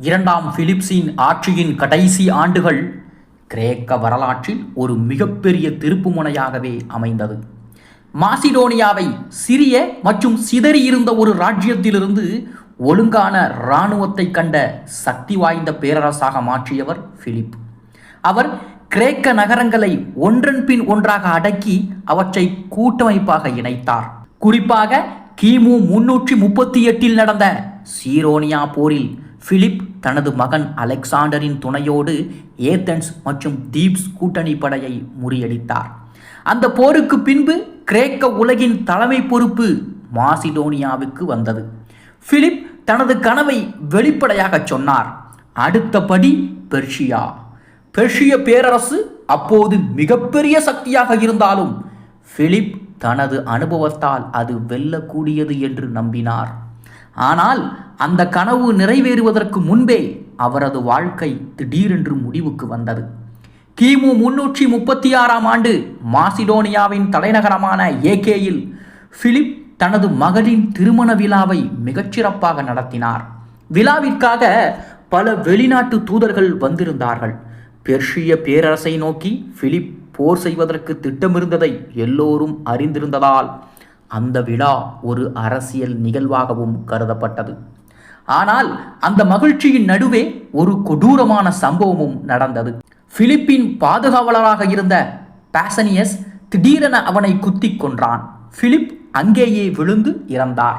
இரண்டாம் பிலிப்ஸின் ஆட்சியின் கடைசி ஆண்டுகள் கிரேக்க வரலாற்றில் ஒரு மிகப்பெரிய திருப்புமுனையாகவே அமைந்தது. மாசிடோனியாவை சிறிய மற்றும் சிதறியிருந்த ஒரு ராஜ்யத்திலிருந்து ஒழுங்கான இராணுவத்தை கண்ட சக்தி வாய்ந்த பேரரசாக மாற்றியவர் பிலிப். அவர் கிரேக்க நகரங்களை ஒன்றன் பின் ஒன்றாக அடக்கி அவற்றை கூட்டமைப்பாக இணைத்தார். குறிப்பாக கிமு முன்னூற்றி முப்பத்தி எட்டில் நடந்த சீரோனியா போரில் பிலிப் தனது மகன் அலெக்சாண்டரின் துணையோடு ஏத்தன்ஸ் மற்றும் தீப்ஸ் கூட்டணி படையை முறியடித்தார். அந்த போருக்கு பின்பு கிரேக்க உலகின் தலைமை பொறுப்பு மாசிடோனியாவுக்கு வந்தது. பிலிப் தனது கனவை வெளிப்படையாக சொன்னார். அடுத்தபடி பெர்ஷியா. பெர்ஷிய பேரரசு அப்போது மிகப்பெரிய சக்தியாக இருந்தாலும் பிலிப் தனது அனுபவத்தால் அது வெல்லக்கூடியது என்று நம்பினார். ஆனால் அந்த கனவு நிறைவேறுவதற்கு முன்பே அவரது வாழ்க்கை திடீரென்று முடிவுக்கு வந்தது. கிமு முன்னூற்றி முப்பத்தி ஆறாம் ஆண்டு மாசிடோனியாவின் தலைநகரமான ஏகேயில் பிலிப் தனது மகளின் திருமண விழாவை மிகச்சிறப்பாக நடத்தினார். விழாவிற்காக பல வெளிநாட்டு தூதர்கள் வந்திருந்தார்கள். பெர்ஷிய பேரரசை நோக்கி பிலிப் போர் செய்வதற்கு திட்டமிருந்ததை எல்லோரும் அறிந்திருந்ததால் அந்த விழா ஒரு அரசியல் நிகழ்வாகவும் கருதப்பட்டது. ஆனால் அந்த மகிழ்ச்சியின் நடுவே ஒரு கொடூரமான சம்பவமும் நடந்தது. பிலிப்பின் பாதுகாவலராக இருந்த பாசனியஸ் திடீரென அவனை குத்திக் கொன்றான். பிலிப் அங்கேயே விழுந்து இறந்தார்.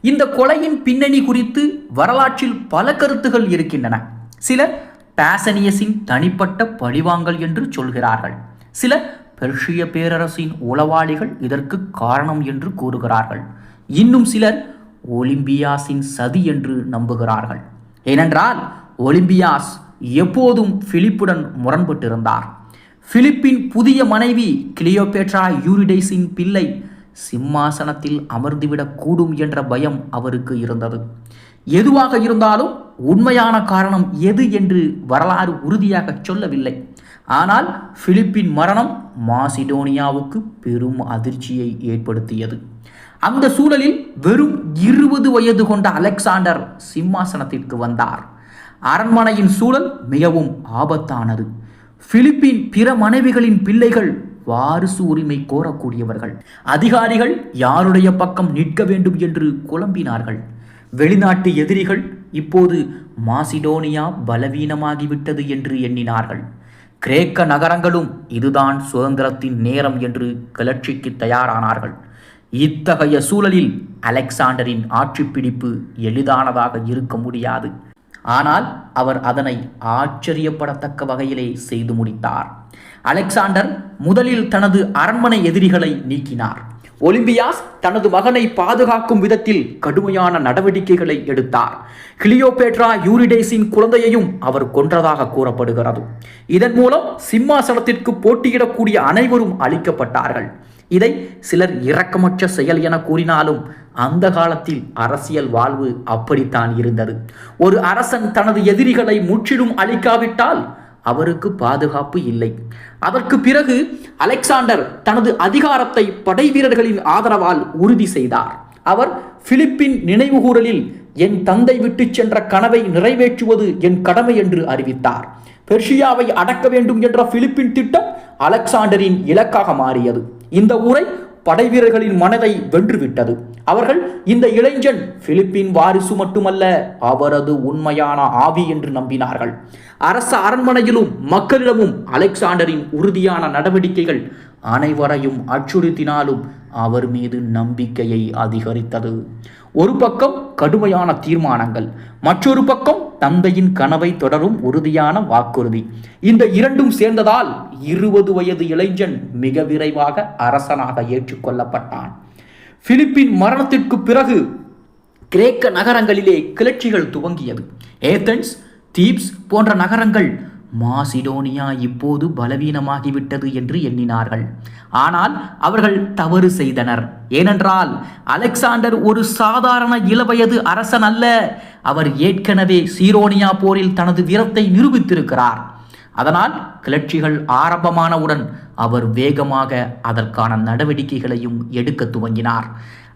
இந்த கொலையின் பின்னணி குறித்து வரலாற்றில் பல கருத்துகள் இருக்கின்றன. சிலர் பாசனியஸின் தனிப்பட்ட பழிவாங்கல் என்று சொல்கிறார்கள். சிலர் பெர்ஷிய பேரரசின் உளவாளிகள் இதற்கு காரணம் என்று கூறுகிறார்கள். இன்னும் சிலர் ஒலிம்பியாஸின் சதி என்று நம்புகிறார்கள். ஏனென்றால் ஒலிம்பியாஸ் எப்போதும் பிலிப்புடன் முரண்பட்டிருந்தார். பிலிப்பின் புதிய மனைவி கிளியோபேட்ரா யூரிடைஸின் பிள்ளை சிம்மாசனத்தில் அமர்ந்துவிடக்கூடும் என்ற பயம் அவருக்கு இருந்தது. எதுவாக இருந்தாலும் உண்மையான காரணம் எது என்று வரலாறு உறுதியாக சொல்லவில்லை. ஆனால் பிலிப்பின் மரணம் மாசிடோனியாவுக்கு பெரும் அதிர்ச்சியை ஏற்படுத்தியது. அந்த சூழலில் வெறும் இருபது வயது கொண்ட அலெக்சாண்டர் சிம்மாசனத்திற்கு வந்தார். அரண்மனையின் சூழல் மிகவும் ஆபத்தானது. பிலிப்பின் பிற மனைவிகளின் பிள்ளைகள் வாரிசு உரிமை கோரக்கூடியவர்கள். அதிகாரிகள் யாருடைய பக்கம் நிற்க வேண்டும் என்று குழம்பினார்கள். வெளிநாட்டு எதிரிகள் இப்போது மாசிடோனியா பலவீனமாகிவிட்டது என்று எண்ணினார்கள். கிரேக்க நகரங்களும் இதுதான் சுதந்திரத்தின் நேரம் என்று கிளர்ச்சிக்கு தயாரானார்கள். இத்தகைய சூழலில் அலெக்சாண்டரின் ஆட்சி பிடிப்பு எளிதானதாக இருக்க முடியாது. ஆனால் அவர் அதனை ஆச்சரியப்படத்தக்க வகையிலே செய்து முடித்தார். அலெக்சாண்டர் முதலில் தனது அரண்மனை எதிரிகளை நீக்கினார். ஒலிம்பியாஸ் தனது மகனை பாதுகாக்கும் விதத்தில் கடுமையான நடவடிக்கைகளை எடுத்தார். கிளியோபேட்ரா யூரிடேஸின் குழந்தையையும் அவர் கொன்றதாக கூறப்படுகிறது. இதன் மூலம் சிம்மாசனத்திற்கு போட்டியிடக்கூடிய அனைவரும் அளிக்கப்பட்டார்கள் இதை சிலர் இரக்கமற்ற செயல் என கூறினாலும் அந்த காலத்தில் அரசியல் வாழ்வு அப்படித்தான் இருந்தது. ஒரு அரசன் தனது எதிரிகளை முற்றிலும் அழிக்காவிட்டால் அவருக்கு பாதுகாப்பு இல்லை. அதற்கு பிறகு அலெக்சாண்டர் தனது அதிகாரத்தை படை வீரர்களின் ஆதரவால் உறுதி செய்தார். அவர் பிலிப்பின் நினைவுகூரலில் என் தந்தை விட்டு சென்ற கனவை நிறைவேற்றுவது என் கடமை என்று அறிவித்தார். பெர்ஷியாவை அடக்க வேண்டும் என்ற பிலிப்பின் திட்டம் அலெக்சாண்டரின் இலக்காக மாறியது. இந்த உரை படை வீரர்களின் மனதை வென்றுவிட்டது. அவர்கள் இந்த இளைஞன் பிலிப்பின் வாரிசு மட்டுமல்ல அவரது உண்மையான ஆவி என்று நம்பினார்கள். அரச அரண்மனையிலும் மக்களிடமும் அலெக்சாண்டரின் உறுதியான நடவடிக்கைகள் அனைவரையும் அச்சுறுத்தினாலும் அவர் மீது நம்பிக்கையை அதிகரித்தது. ஒரு பக்கம் கடுமையான தீர்மானங்கள் மற்றொரு பக்கம் தந்தையின் கனவை தொடரும் உறுதியான வாக்குறுதி. இந்த இரண்டும் சேர்ந்ததால் இருபது வயது இளைஞன் மிக விரைவாக அரசனாக ஏற்றுக்கொள்ளப்பட்டான். பிலிப்பின் மரணத்திற்கு பிறகு கிரேக்க நகரங்களிலே கிளர்ச்சிகள் துவங்கியது. ஏத்தன்ஸ் தீப்ஸ் போன்ற நகரங்கள் மாசிடோனியா இப்போது பலவீனமாகிவிட்டது என்று எண்ணினார்கள். ஆனால் அவர்கள் தவறு செய்தனர். ஏனென்றால் அலெக்சாண்டர் ஒரு சாதாரண இளவயது அரசன் அல்ல அவர் ஏற்கனவே சீரோனியா போரில் தனது வீரத்தை நிரூபித்திருக்கிறார். அதனால் கிளர்ச்சிகள் ஆரம்பமானவுடன் அவர் வேகமாக அதற்கான நடவடிக்கைகளையும் எடுக்க துவங்கினார்.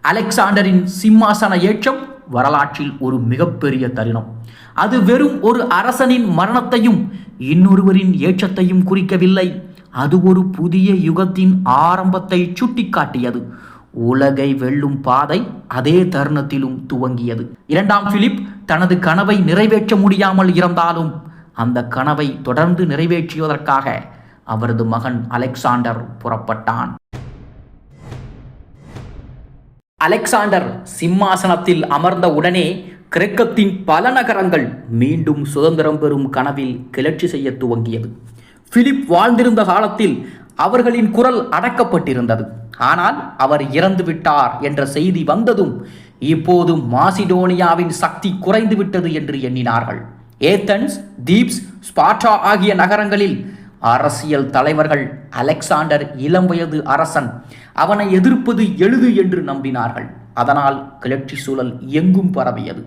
அலெக்சாண்டரின் சிம்மாசன ஏற்றம் வரலாற்றில் ஒரு மிகப்பெரிய தருணம். அது வெறும் ஒரு அரசனின் மரணத்தையும் இன்னொருவரின் ஏற்றத்தையும் குறிக்கவில்லை. அது ஒரு புதிய யுகத்தின் ஆரம்பத்தை சுட்டிக்காட்டியது. உலகை வெல்லும் பாதை அதே தருணத்திலும் துவங்கியது. இரண்டாம் பிலிப் தனது கனவை நிறைவேற்ற முடியாமல் இருந்தாலும் அந்த கனவை தொடர்ந்து நிறைவேற்றியதற்காக அவரது மகன் அலெக்சாண்டர் புறப்பட்டான். அலெக்சாண்டர் சிம்மாசனத்தில் அமர்ந்த உடனே கிரேக்கத்தின் பல நகரங்கள் மீண்டும் சுதந்திரம் பெறும் கனவில் கிளர்ச்சி செய்ய துவங்கியது. பிலிப் வாழ்ந்திருந்த காலத்தில் அவர்களின் குரல் அடக்கப்பட்டிருந்தது. ஆனால் அவர் இறந்து விட்டார் என்ற செய்தி வந்ததும் இப்போது மாசிடோனியாவின் சக்தி குறைந்துவிட்டது என்று எண்ணினார்கள். ஏத்தன்ஸ் தீப்ஸ் ஸ்பாட்டா ஆகிய நகரங்களில் அரசியல் தலைவர்கள் அலெக்சாண்டர் இளம் வயது அரசன். அவனை எதிர்ப்பது எளிது என்று நம்பினார்கள். அதனால் கிளர்ச்சி சூழல் எங்கும் பரவியது.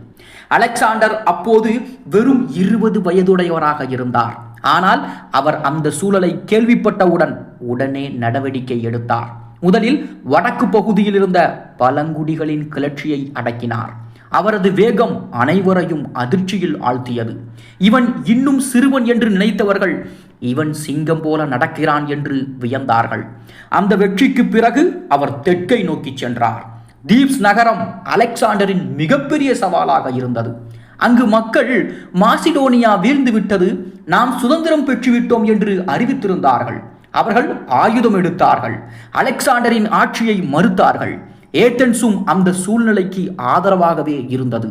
அலெக்சாண்டர் அப்போது வெறும் இருபது வயதுடையவராக இருந்தார். ஆனால் அவர் அந்த சூழலை கேள்விப்பட்டவுடன் உடனே நடவடிக்கை எடுத்தார். முதலில் வடக்கு பகுதியில் இருந்த பழங்குடிகளின் கிளர்ச்சியை அடக்கினார். அவரது வேகம் அனைவரையும் அதிர்ச்சியில் ஆழ்த்தியது. இவன் இன்னும் சிறுவன் என்று நினைத்தவர்கள் இவன் சிங்கம் போல நடக்கிறான் என்று வியந்தார்கள். அந்த வெற்றிக்கு பிறகு அவர் தெற்கை நோக்கி சென்றார். தீப்ஸ் நகரம் அலெக்சாண்டரின் மிகப்பெரிய சவாலாக இருந்தது. அங்கு மக்கள் மாசிடோனியா வீழ்ந்து விட்டது நாம் சுதந்திரம் பெற்றுவிட்டோம் என்று அறிவித்திருந்தார்கள். அவர்கள் ஆயுதம் எடுத்தார்கள். அலெக்சாண்டரின் ஆட்சியை மறுத்தார்கள். ஏத்தன்ஸும் அந்த சூழ்நிலைக்கு ஆதரவாகவே இருந்தது.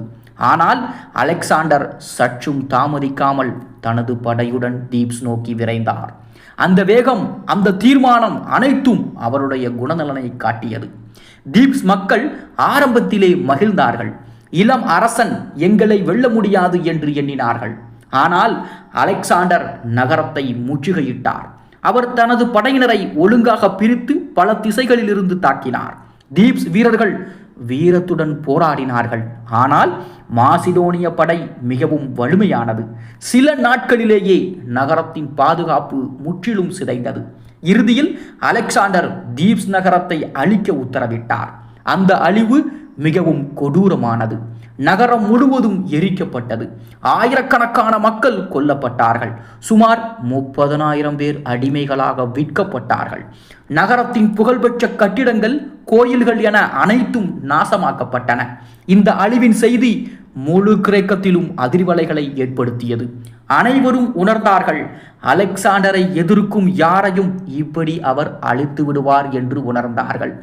ஆனால் அலெக்சாண்டர் சற்றும் தாமதிக்காமல் தனது படையுடன் தீப்ஸ் நோக்கி விரைந்தார். அந்த வேகம் அந்த தீர்மானம் அனைத்தும் அவருடைய குணநலனை காட்டியது. தீப்ஸ் மக்கள் ஆரம்பத்திலே மகிழ்ந்தார்கள். இளம் அரசன் எங்களை வெல்ல முடியாது என்று எண்ணினார்கள். ஆனால் அலெக்சாண்டர் நகரத்தை முற்றுகையிட்டார். அவர் தனது படையினரை ஒழுங்காக பிரித்து பல திசைகளிலிருந்து தாக்கினார். தீப்ஸ் வீரர்கள் வீரத்துடன் போராடினார்கள். ஆனால் மாசிடோனிய படை மிகவும் வலிமையானது. சில நாட்களிலேயே நகரத்தின் பாதுகாப்பு முற்றிலும் சிதைந்தது. இறுதியில் அலெக்சாண்டர் தீப்ஸ் நகரத்தை அழிக்க உத்தரவிட்டார். அந்த அழிவு மிகவும் கொடூரமானது. நகரம் முழுவதும் எரிக்கப்பட்டது. ஆயிரக்கணக்கான மக்கள் கொல்லப்பட்டார்கள். சுமார் முப்பதனாயிரம் பேர் அடிமைகளாக விற்கப்பட்டார்கள். நகரத்தின் புகழ்பெற்ற கட்டிடங்கள் கோயில்கள் என அனைத்தும் நாசமாக்கப்பட்டன. இந்த அழிவின் செய்தி முழு கிரேக்கத்திலும் அதிர்வலைகளை ஏற்படுத்தியது. அனைவரும் உணர்ந்தார்கள் அலெக்சாண்டரை எதிர்க்கும் யாரையும் இப்படி அவர் அழித்து விடுவார் என்று உணர்ந்தார்கள்.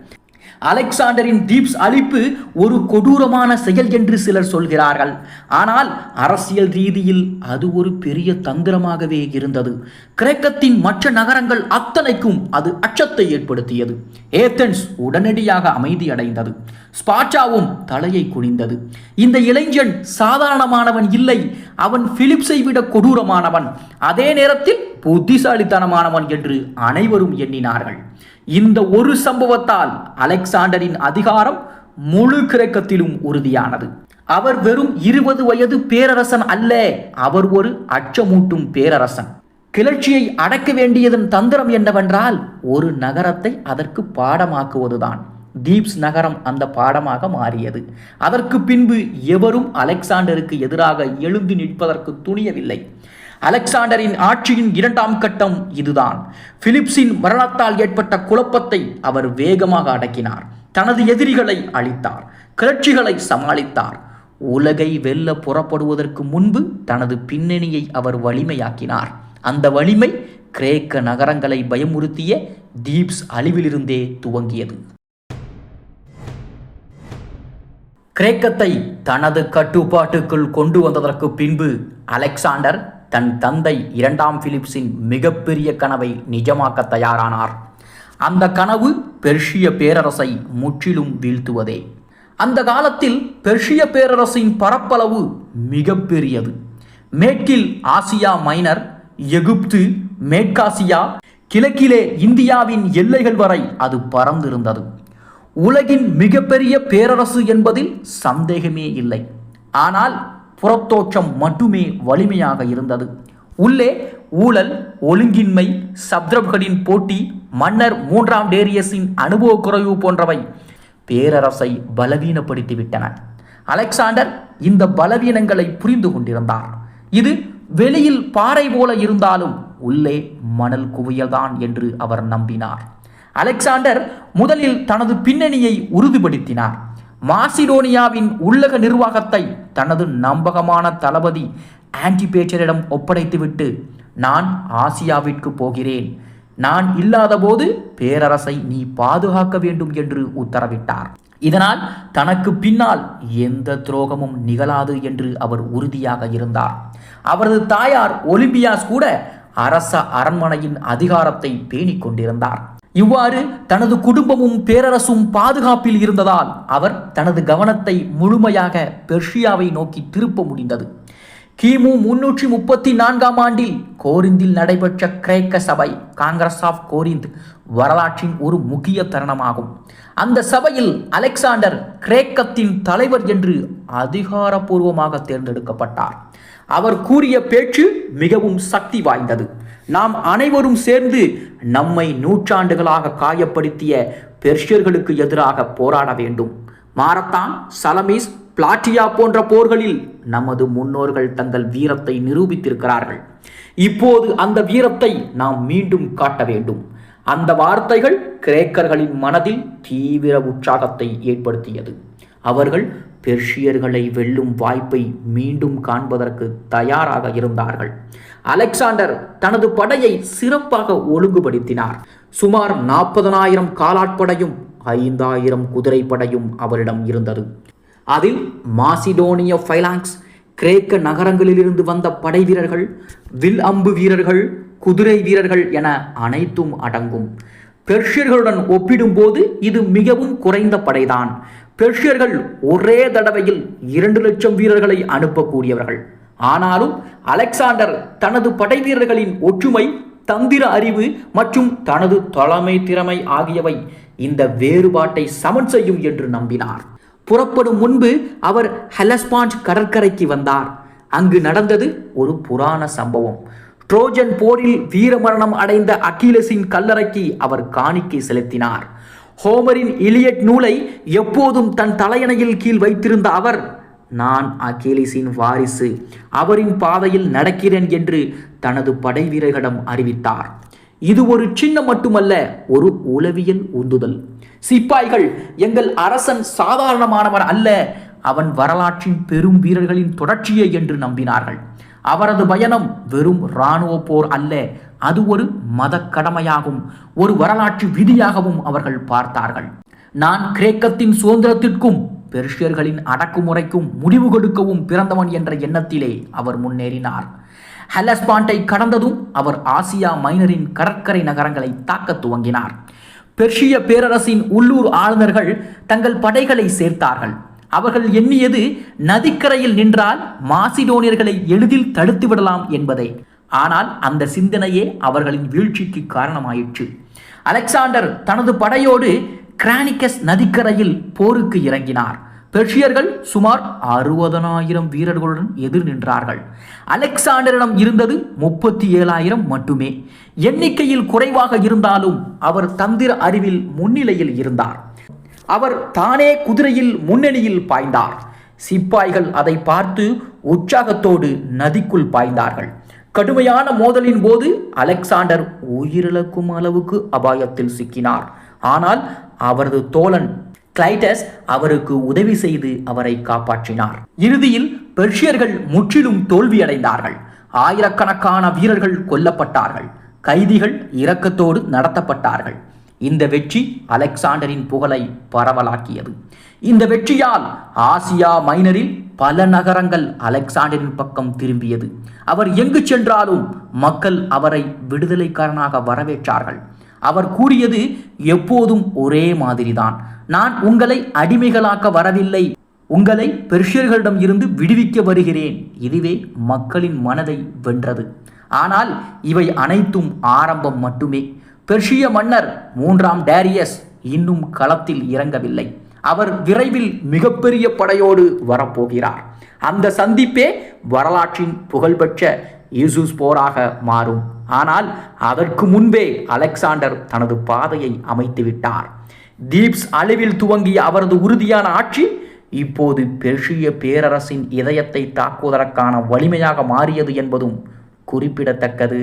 அலெக்சாண்டரின் தீப்ஸ் அழிப்பு ஒரு கொடூரமான செயல் என்று சிலர் சொல்கிறார்கள். ஆனால் அரசியல் ரீதியில் அது ஒரு பெரிய தந்திரமாகவே இருந்தது. கிரேக்கத்தின் மற்ற நகரங்கள் அத்தனைக்கும் அது அச்சத்தை ஏற்படுத்தியது. ஏத்தன்ஸ் உடனடியாக அமைதியடைந்தது ஸ்பாட்டாவும் தலையை குனிந்தது. இந்த இளைஞன் சாதாரணமானவன் இல்லை. அவன் பிலிப்ஸை விட கொடூரமானவன். அதே நேரத்தில் புத்திசாலித்தனமானவன் என்று அனைவரும் எண்ணினார்கள். இந்த ஒரு சம்பவத்தால் அலெக்சாண்டரின் அதிகாரம் முழு கிரக்கத்திலும் உறுதியானது. அவர் வெறும் இருபது வயது பேரரசன் அல்ல அவர் ஒரு அச்சமூட்டும் பேரரசன். கிளர்ச்சியை அடக்க வேண்டியதன் தந்திரம் என்னவென்றால் ஒரு நகரத்தை அதற்கு பாடமாக்குவதுதான். தீப்ஸ் நகரம் அந்த பாடமாக மாறியது. அதற்கு பின்பு எவரும் அலெக்சாண்டருக்கு எதிராக எழுந்து நிற்பதற்கு துணியவில்லை. அலெக்சாண்டரின் ஆட்சியின் இரண்டாம் கட்டம் இதுதான். பிலிப்ஸின் மரணத்தால் ஏற்பட்ட குழப்பத்தை அவர் வேகமாக அடக்கினார். தனது எதிரிகளை அழித்தார். கிளர்ச்சிகளை சமாளித்தார். உலகை வெல்ல புறப்படுவதற்கு முன்பு தனது பின்னணியை அவர் வலிமையாக்கினார். அந்த வலிமை கிரேக்க நகரங்களை பயமுறுத்திய தீப்ஸ் அழிவிலிருந்தே துவங்கியது. கிரேக்கத்தை தனது கட்டுப்பாட்டுக்குள் கொண்டு வந்ததற்கு பின்பு அலெக்சாண்டர் தன் தந்தை இரண்டாம் பிலிப்ஸின் மிகப்பெரிய கனவை நிஜமாக்க தயாரானார். அந்த கனவு பெர்ஷிய பேரரசை முற்றிலும் வீழ்த்துவதே. அந்த காலத்தில் பெர்ஷிய பேரரசின் பரப்பளவு மிகப்பெரியது. மேற்கில் ஆசியா மைனர் எகிப்து மேற்காசியா கிழக்கிலே இந்தியாவின் எல்லைகள் வரை அது பறந்திருந்தது உலகின் மிகப்பெரிய பேரரசு என்பதில் சந்தேகமே இல்லை. ஆனால் புறத்தோற்றம் மட்டுமே வலிமையாக இருந்தது. உள்ளே ஊழல் ஒழுங்கின்மை சப்தர்களின் போட்டி மன்னர் மூன்றாம் டேரியஸின் அனுபவ குறைவு போன்றவை பேரரசை பலவீனப்படுத்திவிட்டன. அலெக்சாண்டர் இந்த பலவீனங்களை புரிந்து கொண்டிருந்தார். இது வெளியில் பாறை போல இருந்தாலும் உள்ளே மணல் குவியல்தான் என்று அவர் நம்பினார். அலெக்சாண்டர் முதலில் தனது பின்னணியை உறுதிப்படுத்தினார். மாசிடோனியாவின் உள்ளக நிர்வாகத்தை தனது நம்பகமான தளபதி ஆன்டிபேச்சரிடம் ஒப்படைத்துவிட்டு நான் ஆசியாவிற்கு போகிறேன். நான் இல்லாதபோது பேரரசை நீ பாதுகாக்க வேண்டும் என்று உத்தரவிட்டார். இதனால் தனக்கு பின்னால் எந்த துரோகமும் நிகழாது என்று அவர் உறுதியாக இருந்தார். அவரது தாயார் ஒலிம்பியாஸ் கூட அரச அரண்மனையின் அதிகாரத்தை பேணிக் கொண்டிருந்தார் இவ்வாறு தனது குடும்பமும் பேரரசும் பாதுகாப்பில் இருந்ததால் அவர் தனது கவனத்தை முழுமையாக பெர்ஷியாவை நோக்கி திருப்ப முடிந்தது. கிமு முன்னூற்றி முப்பத்தி நான்காம் ஆண்டில் கோரிந்தில் நடைபெற்ற கிரேக்க சபை காங்கிரஸ் ஆஃப் கோரிந்த் வரலாற்றின் ஒரு முக்கிய தருணமாகும். அந்த சபையில் அலெக்சாண்டர் கிரேக்கத்தின் தலைவர் என்று அதிகாரப்பூர்வமாக தேர்ந்தெடுக்கப்பட்டார். அவர் கூறிய பேச்சு மிகவும் சக்தி வாய்ந்தது. நாம் அனைவரும் சேர்ந்து நம்மை நூற்றாண்டுகளாக காயப்படுத்திய பெர்ஷியர்களுக்கு எதிராக போராட வேண்டும். மாரத்தான் சலமீஸ் பிளாட்டியா போன்ற போர்களில் நமது முன்னோர்கள் தங்கள் வீரத்தை நிரூபித்திருக்கிறார்கள். இப்போது அந்த வீரத்தை நாம் மீண்டும் காட்ட வேண்டும். அந்த வார்த்தைகள் கிரேக்கர்களின் மனதில் தீவிர உற்சாகத்தை ஏற்படுத்தியது. அவர்கள் பெர்ஷியர்களை வெல்லும் வாய்ப்பை மீண்டும் காண்பதற்கு தயாராக இருந்தார்கள். அலெக்சாண்டர் தனது படையை சிறப்பாக ஒழுங்குபடுத்தினார். சுமார் நாற்பதனாயிரம் காலாட்படையும் ஐந்தாயிரம் குதிரைப்படையும் அவரிடம் இருந்தது. அதில் மாசிடோனிய ஃபைலாங்ஸ் கிரேக்க நகரங்களிலிருந்து வந்த படை வீரர்கள் வில் அம்பு வீரர்கள் குதிரை வீரர்கள் என அனைத்தும் அடங்கும். பெர்ஷியர்களுடன் ஒப்பிடும்போது இது மிகவும் குறைந்த படைதான். பெர்ஷியர்கள் ஒரே தடவையில் இரண்டு லட்சம் வீரர்களை அனுப்பக்கூடியவர்கள். ஆனாலும் அலெக்சாண்டர் தனது படை வீரர்களின் ஒற்றுமை தந்திர அறிவு மற்றும் தனது தலைமை திறமை ஆகியவை இந்த வேறுபாட்டை சமன் செய்யும் என்று நம்பினார். புறப்படும் முன்பு அவர் ஹெலஸ்பாண்ட் கடற்கரைக்கு வந்தார். அங்கு நடந்தது ஒரு புராண சம்பவம். ட்ரோஜன் போரில் வீரமரணம் அடைந்த அகிலஸின் கல்லறைக்கு அவர் காணிக்கை செலுத்தினார். ஹோமரின் இலியட் நூலை எப்போதும் தன் தலையணையில் கீழ் வைத்திருந்த அவர் நான் அகிலிஸின் வாரிசு அவரின் பாதையில் நடக்கிறேன் என்று தனது படை வீரர்களிடம் அறிவித்தார். இது ஒரு சின்ன மட்டுமல்ல ஒரு உளவியல் உந்துதல். சிப்பாய்கள் எங்கள் அரசன் சாதாரணமானவர் அல்ல அவன் வரலாற்றின் பெரும் வீரர்களின் தொடர்ச்சியை என்று நம்பினார்கள். அவரது பயணம் வெறும் இராணுவ போர் அல்ல அது ஒரு மத கடமையாகும் ஒரு வரலாற்று விதியாகவும் அவர்கள் பார்த்தார்கள். நான் கிரேக்கத்தின் சுதந்திரத்திற்கும் பெர்ஷியர்களின் அடக்குமுறைக்கும் முடிவு கொடுக்கவும் பிறந்தவன் என்ற எண்ணத்திலே அவர் முன்னேறினார். ஹலஸ்பாண்டை கடந்ததும் அவர் ஆசியா மைனரின் கடற்கரை நகரங்களை தாக்க துவங்கினார். பெர்ஷிய பேரரசின் உள்ளூர் ஆளுநர்கள் தங்கள் படைகளை சேர்த்தார்கள். அவர்கள் எண்ணியது நதிக்கரையில் நின்றால் மாசிடோனியர்களை எளிதில் தடுத்து விடலாம் என்பதை. ஆனால் அந்த சிந்தனையே அவர்களின் வீழ்ச்சிக்கு காரணமாயிற்று. அலெக்சாண்டர் தனது படையோடு கிரானிக்கஸ் நதிக்கரையில் போருக்கு இறங்கினார். பெர்ஷியர்கள் சுமார் அறுபதனாயிரம் வீரர்களுடன் எதிர் நின்றார்கள். அலெக்சாண்டரிடம் இருந்தது முப்பத்தி ஏழாயிரம் மட்டுமே. எண்ணிக்கையில் குறைவாக இருந்தாலும் அவர் தந்திர அறிவில் முன்னிலையில் இருந்தார். அவர் தானே குதிரையில் முன்னணியில் பாய்ந்தார். சிப்பாய்கள் அதை பார்த்து உற்சாகத்தோடு நதிக்குள் பாய்ந்தார்கள். கடுமையான மோதலின் போது அலெக்சாண்டர் உயிரிழக்கும் அளவுக்கு அபாயத்தில் சிக்கினார். ஆனால் அவரது தோழன் கிளைட்டஸ் அவருக்கு உதவி செய்து அவரை காப்பாற்றினார். இறுதியில் பெர்ஷியர்கள் முற்றிலும் தோல்வியடைந்தார்கள். ஆயிரக்கணக்கான வீரர்கள் கொல்லப்பட்டார்கள். கைதிகள் இரக்கத்தோடு நடத்தப்பட்டார்கள். இந்த வெற்றி அலெக்சாண்டரின் புகழை பரவலாக்கியது. இந்த வெற்றியால் ஆசியா மைனரில் பல நகரங்கள் அலெக்சாண்டரின் பக்கம் திரும்பியது. அவர் எங்கு சென்றாலும் மக்கள் அவரை விடுதலைக்காரனாக வரவேற்றார்கள். அவர் கூறியது எப்போதும் ஒரே மாதிரிதான். நான் உங்களை அடிமைகளாக்க வரவில்லை. உங்களை பெர்ஷியர்களிடம் இருந்து விடுவிக்க வருகிறேன். இதுவே மக்களின் மனதை வென்றது. ஆனால் இவை அனைத்தும் ஆரம்பம் மட்டுமே. பெர்ஷிய மன்னர் மூன்றாம் டேரியஸ் இன்னும் களத்தில் இறங்கவில்லை. அவர் விரைவில் மிகப்பெரிய படையோடு வரப்போகிறார். அந்த சந்திப்பே வரலாற்றின் புகழ்பெற்ற யூசுஸ் போராக மாறும். ஆனால் அதற்கு முன்பே அலெக்சாண்டர் தனது பாதையை அமைத்துவிட்டார் தீப்ஸ் அளவில் துவங்கிய அவரது உறுதியான ஆட்சி இப்போது பெர்ஷிய பேரரசின் இதயத்தை தாக்குவதற்கான வலிமையாக மாறியது என்பதும் குறிப்பிடத்தக்கது.